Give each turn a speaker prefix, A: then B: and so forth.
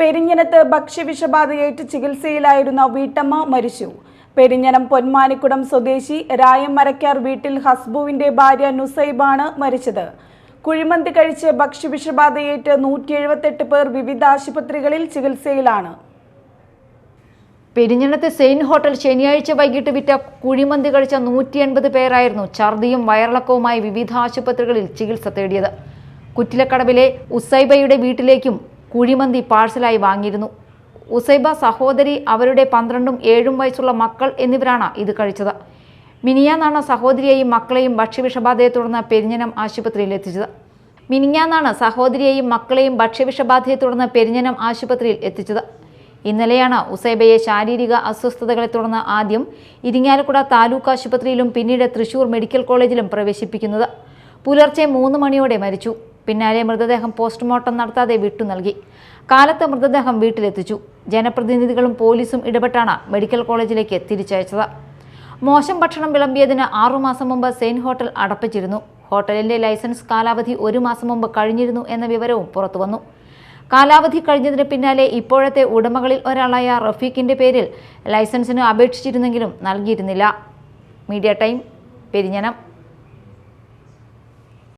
A: പെരിഞ്ഞനത്ത് ഭക്ഷ്യവിഷബാധയേറ്റ് ചികിത്സയിലായിരുന്ന വീട്ടമ്മ മരിച്ചു. പെരിഞ്ഞനം പൊന്മാനിക്കുടം സ്വദേശി രായം മരക്കാർ വീട്ടിൽ ഹസ്ബുവിന്റെ ഭാര്യ നുസൈബാണ് മരിച്ചത്. കുഴിമന്തി കഴിച്ച് ഭക്ഷ്യവിഷബാധയേറ്റ് നൂറ്റി എഴുപത്തെട്ട് പേർ വിവിധ ആശുപത്രികളിൽ ചികിത്സയിലാണ്.
B: പെരിഞ്ഞനത്ത് സെയിൻ ഹോട്ടൽ ശനിയാഴ്ച വൈകിട്ട് വിറ്റ കുഴിമന്തി കഴിച്ച നൂറ്റി എൺപത് പേരായിരുന്നു ഛർദിയും വയറിളക്കവുമായി വിവിധ ആശുപത്രികളിൽ ചികിത്സ തേടിയത്. കുറ്റിലക്കടവിലെ ഉസൈബയുടെ വീട്ടിലേക്കും കുഴിമന്തി പാഴ്സലായി വാങ്ങിയിരുന്നു. ഉസൈബ സഹോദരി അവരുടെ പന്ത്രണ്ടും ഏഴും വയസ്സുള്ള മക്കൾ എന്നിവരാണ് ഇത് കഴിച്ചത്. മിനിയാന്നാണ് സഹോദരിയെയും മക്കളെയും ഭക്ഷ്യവിഷബാധയെ തുടർന്ന് പെരിഞ്ഞനം ആശുപത്രിയിൽ എത്തിച്ചത്. മിനിഞ്ഞാന്നാണ് സഹോദരിയെയും മക്കളെയും ഭക്ഷ്യവിഷബാധയെ തുടർന്ന് പെരിഞ്ഞനം ആശുപത്രിയിൽ എത്തിച്ചത്. ഇന്നലെയാണ് ഉസൈബയെ ശാരീരിക അസ്വസ്ഥതകളെ തുടർന്ന് ആദ്യം ഇരിങ്ങാലക്കുട താലൂക്ക് ആശുപത്രിയിലും പിന്നീട് തൃശൂർ മെഡിക്കൽ കോളേജിലും പ്രവേശിപ്പിക്കുന്നത്. പുലർച്ചെ മൂന്ന് മണിയോടെ മരിച്ചു. പിന്നാലെ മൃതദേഹം പോസ്റ്റ്മോർട്ടം നടത്താതെ വിട്ടു നൽകി. കാലത്ത് മൃതദേഹം വീട്ടിലെത്തിച്ചു. ജനപ്രതിനിധികളും പോലീസും ഇടപെട്ടാണ് മെഡിക്കൽ കോളേജിലേക്ക് തിരിച്ചയച്ചത്. മോശം ഭക്ഷണം വിളമ്പിയതിന് ആറുമാസം മുമ്പ് സെയിൻ ഹോട്ടൽ അടപ്പിച്ചിരുന്നു. ഹോട്ടലിന്റെ ലൈസൻസ് കാലാവധി ഒരു മാസം മുമ്പ് കഴിഞ്ഞിരുന്നു എന്ന വിവരവും പുറത്തുവന്നു. കാലാവധി കഴിഞ്ഞതിന് പിന്നാലെ ഇപ്പോഴത്തെ ഉടമകളിൽ ഒരാളായ റഫീഖിന്റെ പേരിൽ ലൈസൻസിന് അപേക്ഷിച്ചിരുന്നെങ്കിലും നൽകിയിരുന്നില്ല. Media time Perinjanam.